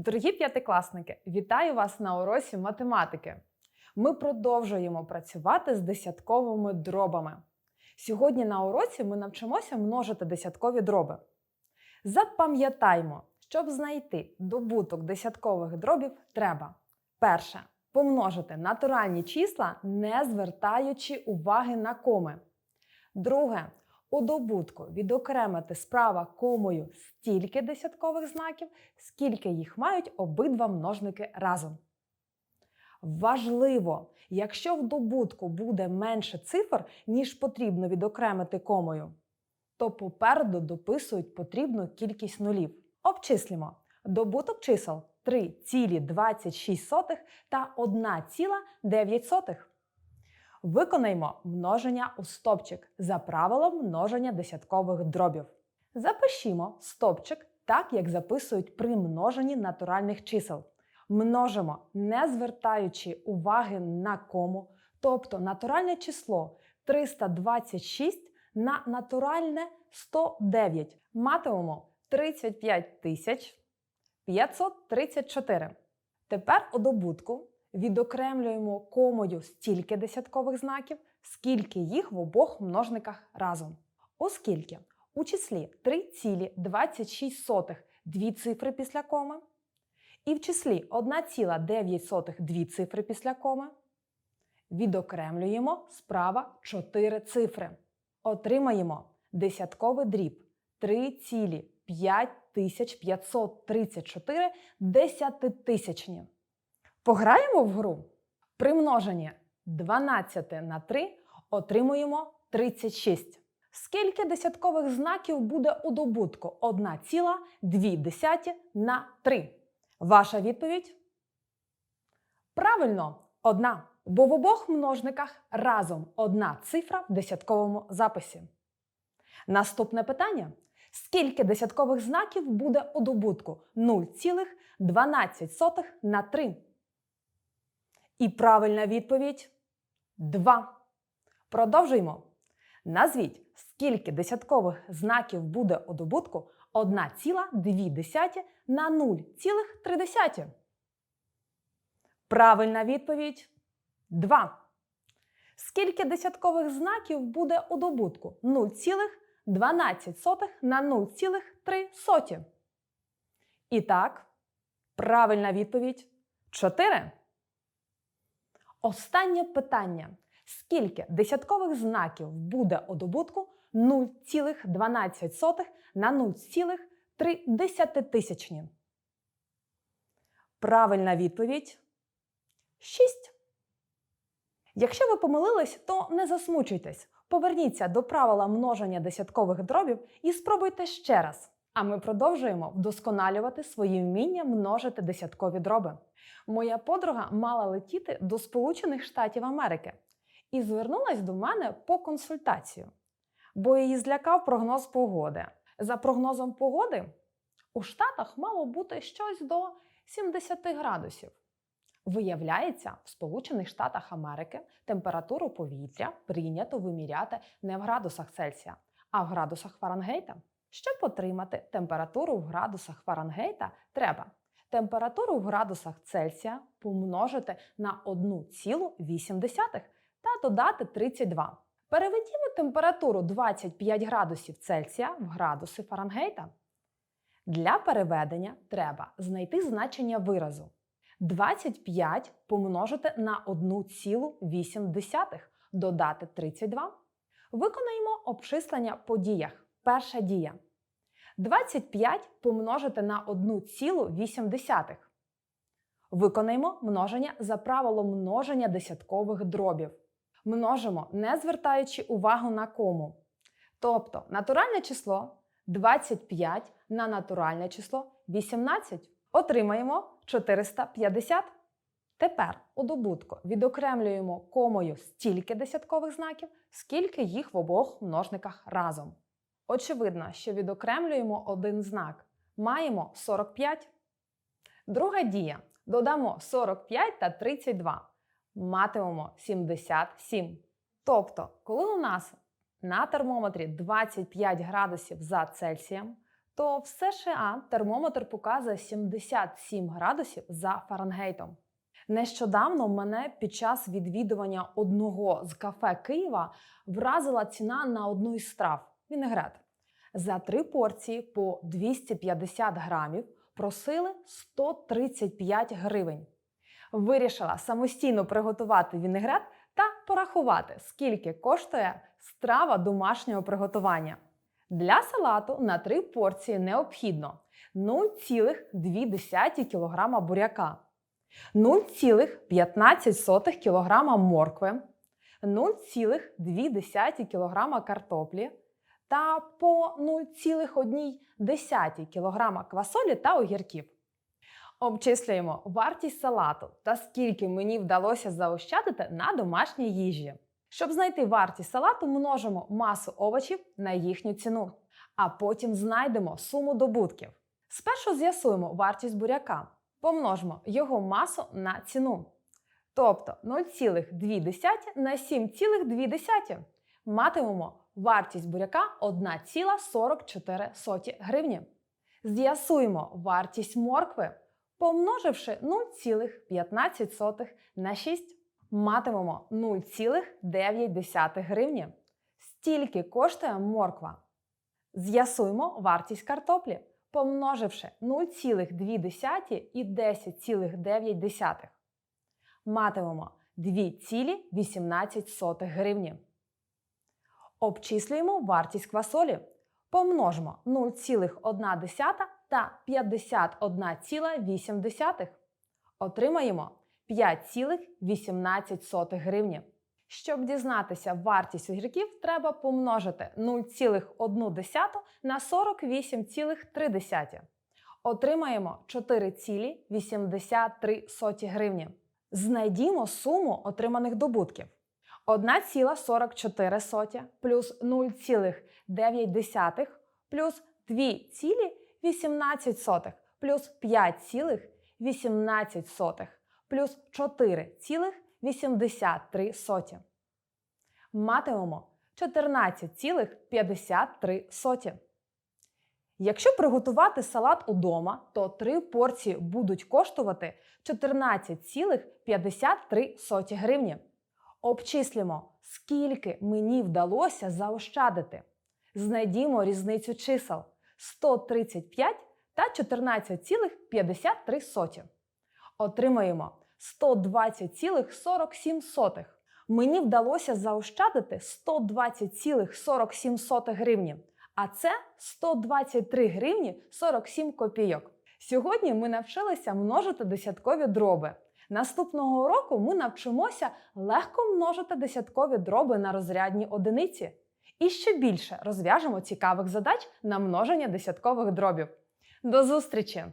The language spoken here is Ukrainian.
Дорогі п'ятикласники, вітаю вас на уроці математики. Ми продовжуємо працювати з десятковими дробами. Сьогодні на уроці ми навчимося множити десяткові дроби. Запам'ятаймо, щоб знайти добуток десяткових дробів, треба перше помножити натуральні числа, не звертаючи уваги на коми. Друге у добутку відокремити справа комою стільки десяткових знаків, скільки їх мають обидва множники разом. Важливо, якщо в добутку буде менше цифр, ніж потрібно відокремити комою, то попереду дописують потрібну кількість нулів. Обчислімо добуток чисел 3,26 та 1,9. Виконаймо множення у стопчик за правилом множення десяткових дробів. Запишімо стопчик так, як записують при множенні натуральних чисел. Множимо, не звертаючи уваги на кому, тобто натуральне число 326 на натуральне 109. Матимемо 35 534. Тепер у добутку відокремлюємо комою стільки десяткових знаків, скільки їх в обох множниках разом. Оскільки у числі 3,26 дві цифри після коми, і в числі 1,9 дві цифри після коми, відокремлюємо справа 4 цифри. Отримаємо десятковий дріб 3,5534 десятитисячні. Пограємо в гру. При множенні 12 на 3 отримуємо 36. Скільки десяткових знаків буде у добутку 1,2 на 3? Ваша відповідь? Правильно, одна. Бо в обох множниках разом одна цифра в десятковому записі. Наступне питання. Скільки десяткових знаків буде у добутку 0,12 на 3? І правильна відповідь 2. Продовжуємо. Назвіть, скільки десяткових знаків буде у добутку 1,2 на 0,3. Правильна відповідь 2. Скільки десяткових знаків буде у добутку 0,12 на 0,3. І так, правильна відповідь 4. Останнє питання. Скільки десяткових знаків буде у добутку 0,12 на 0,3 десятитисячні? Правильна відповідь 6. Якщо ви помилились, то не засмучуйтесь. Поверніться до правила множення десяткових дробів і спробуйте ще раз. А ми продовжуємо вдосконалювати свої вміння множити десяткові дроби. Моя подруга мала летіти до Сполучених Штатів Америки і звернулась до мене по консультацію, бо її злякав прогноз погоди. За прогнозом погоди у Штатах мало бути щось до 70 градусів. Виявляється, в Сполучених Штатах Америки температуру повітря прийнято виміряти не в градусах Цельсія, а в градусах Фаренгейта. Щоб отримати температуру в градусах Фаренгейта, треба температуру в градусах Цельсія помножити на 1,8 та додати 32. Переведімо температуру 25 градусів Цельсія в градуси Фаренгейта. Для переведення треба знайти значення виразу. 25 помножити на 1,8 додати 32. Виконаємо обчислення по діях. Перша дія. 25 помножити на 1,8. Виконаємо множення за правилом множення десяткових дробів. Множимо, не звертаючи увагу на кому. Тобто натуральне число 25 на натуральне число 18. Отримаємо 450. Тепер у добутку відокремлюємо комою стільки десяткових знаків, скільки їх в обох множниках разом. Очевидно, що відокремлюємо один знак. Маємо 45. Друга дія. Додамо 45 та 32. Матимемо 77. Тобто, коли у нас на термометрі 25 градусів за Цельсієм, то в США термометр показує 77 градусів за Фаренгейтом. Нещодавно мене під час відвідування одного з кафе Києва вразила ціна на одну із страв вінегрет. За три порції по 250 грамів просили 135 гривень. Вирішила самостійно приготувати вінегрет та порахувати, скільки коштує страва домашнього приготування. Для салату на три порції необхідно 0,2 кг буряка, 0,15 кг моркви, 0,2 кг картоплі та по 0,1 кг квасолі та огірків. Обчислюємо вартість салату та скільки мені вдалося заощадити на домашній їжі. Щоб знайти вартість салату, множимо масу овочів на їхню ціну, а потім знайдемо суму добутків. Спершу з'ясуємо вартість буряка, помножимо його масу на ціну. Тобто 0,2 на 7,2 матимемо вартість буряка 1,44 гривні. З'ясуємо вартість моркви, помноживши 0,15 на 6 матимемо 0,9 гривні. Стільки коштує морква. З'ясуємо вартість картоплі, помноживши 0,2 і 10,9. Матимемо 2,18 гривні. Обчислюємо вартість квасолі. Помножимо 0,1 та 51,8. Отримаємо 5,18 гривні. Щоб дізнатися вартість огірків, треба помножити 0,1 на 48,3. Отримаємо 4,83 гривні. Знайдімо суму отриманих добутків. 1,44 плюс 0,9 плюс 2,18 плюс 5,18 плюс 4,83. Матимемо 14,53. Якщо приготувати салат удома, то три порції будуть коштувати 14,53 гривні. Обчислимо, скільки мені вдалося заощадити. Знайдімо різницю чисел 135 та 14,53. Отримаємо 120,47. Мені вдалося заощадити 120,47 гривні. А це 123 гривні 47 копійок. Сьогодні ми навчилися множити десяткові дроби. Наступного року ми навчимося легко множити десяткові дроби на розрядні одиниці. І ще більше розв'яжемо цікавих задач на множення десяткових дробів. До зустрічі!